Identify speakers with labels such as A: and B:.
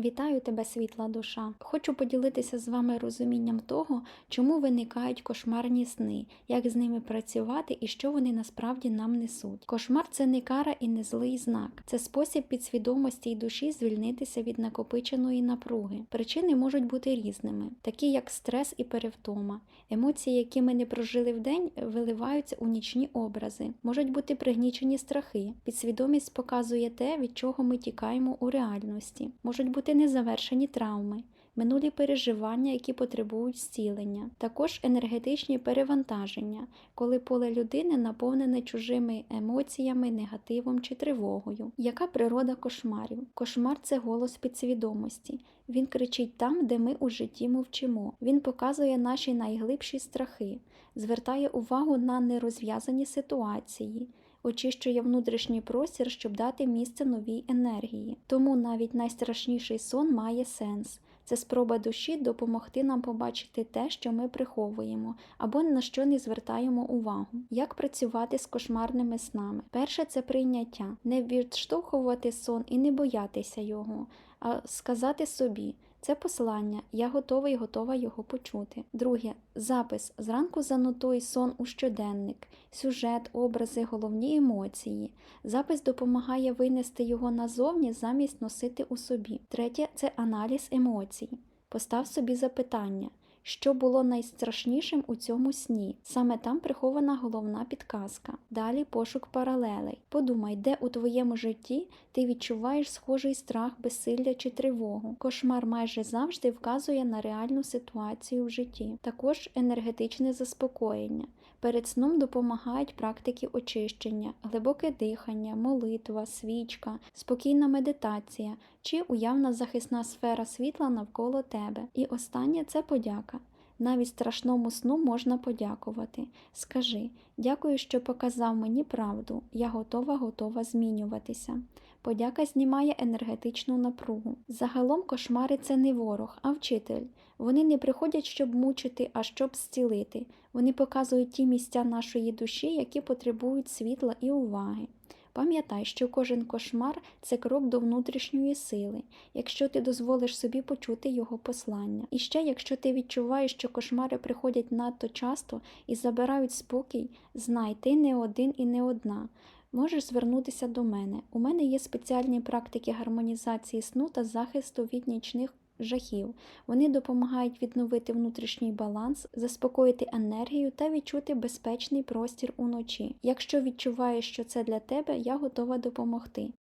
A: Вітаю тебе, світла душа. Хочу поділитися з вами розумінням того, чому виникають кошмарні сни, як з ними працювати і що вони насправді нам несуть. Кошмар це не кара і не злий знак, це спосіб підсвідомості й душі звільнитися від накопиченої напруги. Причини можуть бути різними, такі як стрес і перевтома. Емоції, які ми не прожили вдень, виливаються у нічні образи, можуть бути пригнічені страхи. Підсвідомість показує те, від чого ми тікаємо у реальності. Можуть бути незавершені травми. Минулі переживання, які потребують зцілення, також енергетичні перевантаження, коли поле людини наповнене чужими емоціями, негативом чи тривогою. Яка природа кошмарів? Кошмар це голос підсвідомості. Він кричить там, де ми у житті мовчимо. Він показує наші найглибші страхи, звертає увагу на нерозв'язані ситуації. Очищує внутрішній простір, щоб дати місце новій енергії. Тому навіть найстрашніший сон має сенс. Це спроба душі допомогти нам побачити те, що ми приховуємо, або на що не звертаємо увагу. Як працювати з кошмарними снами? Перше це прийняття, не відштовхувати сон і не боятися його, а сказати собі. Це послання, я готовий готова його почути. Друге запис. Зранку занотуй сон у щоденник, сюжет, образи, головні емоції. Запис допомагає винести його назовні замість носити у собі. Третє це аналіз емоцій. Постав собі запитання. Що було найстрашнішим у цьому сні? Саме там прихована головна підказка. Далі пошук паралелей. Подумай, де у твоєму житті ти відчуваєш схожий страх, безсилля чи тривогу. Кошмар майже завжди вказує на реальну ситуацію в житті. Також енергетичне заспокоєння. Перед сном допомагають практики очищення, глибоке дихання, молитва, свічка, спокійна медитація чи уявна захисна сфера світла навколо тебе. І останнє це подяка. Навіть страшному сну можна подякувати. Скажи, дякую, що показав мені правду. Я готова, готова змінюватися. Подяка знімає енергетичну напругу. Загалом кошмари це не ворог, а вчитель. Вони не приходять, щоб мучити, а щоб зцілити. Вони показують ті місця нашої душі, які потребують світла і уваги. Пам'ятай, що кожен кошмар це крок до внутрішньої сили, якщо ти дозволиш собі почути його послання. І ще, якщо ти відчуваєш, що кошмари приходять надто часто і забирають спокій, знай, ти не один і не одна. Можеш звернутися до мене. У мене є спеціальні практики гармонізації сну та захисту від нічних жахів. Вони допомагають відновити внутрішній баланс, заспокоїти енергію та відчути безпечний простір уночі. Якщо відчуваєш, що це для тебе, я готова допомогти.